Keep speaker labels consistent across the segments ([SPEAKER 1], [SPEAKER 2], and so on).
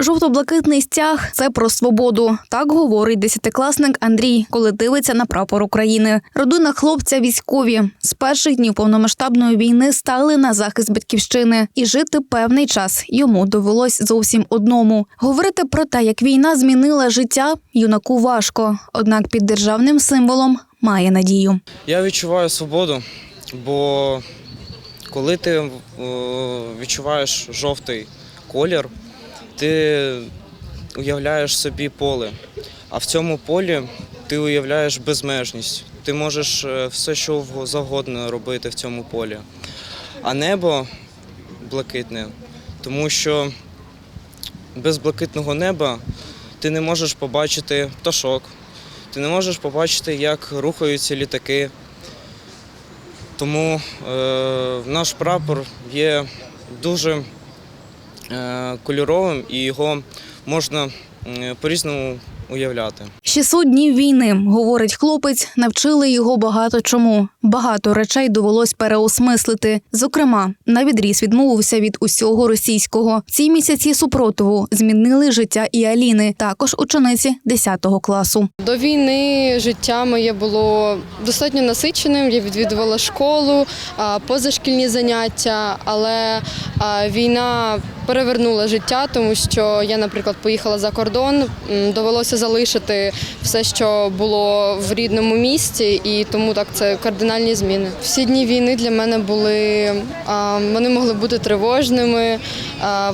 [SPEAKER 1] Жовто-блакитний стяг це про свободу. Так говорить десятикласник Андрій, коли дивиться на прапор України. Родина хлопця військові з перших днів повномасштабної війни стали на захист батьківщини, і жити певний час йому довелось зовсім одному. Говорити про те, як війна змінила життя, юнаку важко. Однак під державним символом має надію.
[SPEAKER 2] Я відчуваю свободу, бо коли ти е, відчуваєш жовтий колір, ти уявляєш собі поле. А в цьому полі ти уявляєш безмежність. Ти можеш е, все, що завгодно робити в цьому полі. А небо блакитне, тому що без блакитного неба ти не можеш побачити пташок, ти не можеш побачити, як рухаються літаки. Тому е, наш прапор є дуже кольоровим і його можна е, по-різному уявляти.
[SPEAKER 1] 600 днів війни, говорить хлопець, навчили його багато чому. Багато речей довелось переосмислити. Зокрема, на відріз відмовився від усього російського. Ці місяці супротиву змінили життя і Аліни, також учениці 10 класу.
[SPEAKER 3] До війни життя моє було достатньо насиченим. Я відвідувала школу, позашкільні заняття, але війна перевернула життя, тому що я, наприклад, поїхала за кордон, довелося залишити все, що було в рідному місті, і тому так це кардинальні зміни. Всі дні війни для мене були вони могли бути тривожними,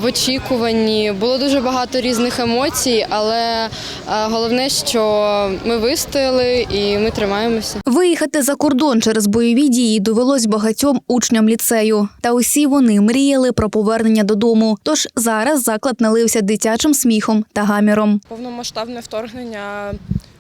[SPEAKER 3] в очікуванні. Було дуже багато різних емоцій, але головне, що ми вистояли і ми тримаємося.
[SPEAKER 1] Виїхати за кордон через бойові дії довелось багатьом учням ліцею. Та усі вони мріяли про повернення додому. Тож зараз заклад налився дитячим сміхом та гаміром.
[SPEAKER 4] Повномасштабне вторгнення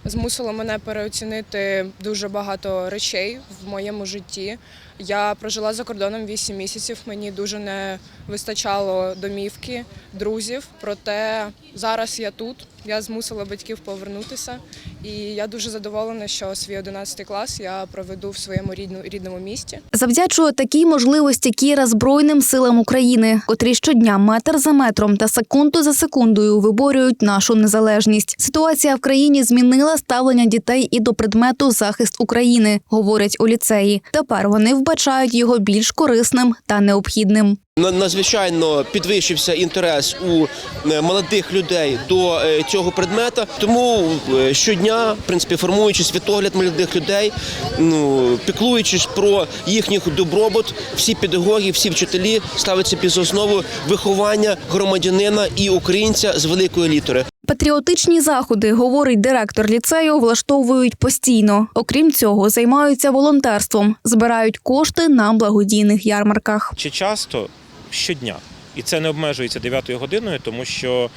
[SPEAKER 4] змусило мене переоцінити дуже багато речей в моєму житті. Я прожила за кордоном 8 місяців. Мені дуже не вистачало домівки, друзів. Проте зараз я тут. Я змусила батьків повернутися, і я дуже задоволена, що свій 11 клас я проведу в своєму рідну- рідному місті.
[SPEAKER 1] Завдячує такій можливості Кіра Збройним силам України, котрі щодня метр за метром та секунду за секундою виборюють нашу незалежність. Ситуація в країні змінила ставлення дітей і до предмету захист України, говорять у ліцеї. Тепер вони вбачають його більш корисним та необхідним.
[SPEAKER 5] Надзвичайно підвищився інтерес у е, молодих людей до е, цього предмета. Тому е, щодня, в принципі, формуючи світогляд молодих людей, ну піклуючись про їхній добробут, всі педагоги, всі вчителі ставляться під основу виховання громадянина і українця з великої літери.
[SPEAKER 1] Патріотичні заходи, говорить директор ліцею, влаштовують постійно. Окрім цього, займаються волонтерством, збирають кошти на благодійних ярмарках.
[SPEAKER 6] чи часто щодня. І це не обмежується 9 годиною, тому що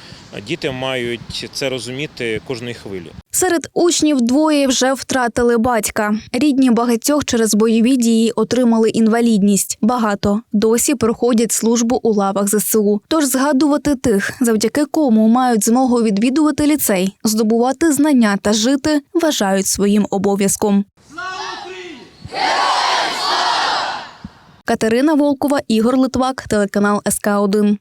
[SPEAKER 6] діти мають це розуміти кожної хвилі.
[SPEAKER 1] Серед учнів двоє вже втратили батька. Рідні багатьох через бойові дії отримали інвалідність. Багато досі проходять службу у лавах ЗСУ. Тож згадувати тих, завдяки кому мають змогу відвідувати ліцей, здобувати знання та жити, вважають своїм обов'язком. Катерина Волкова, Ігор Литвак, телеканал СК 1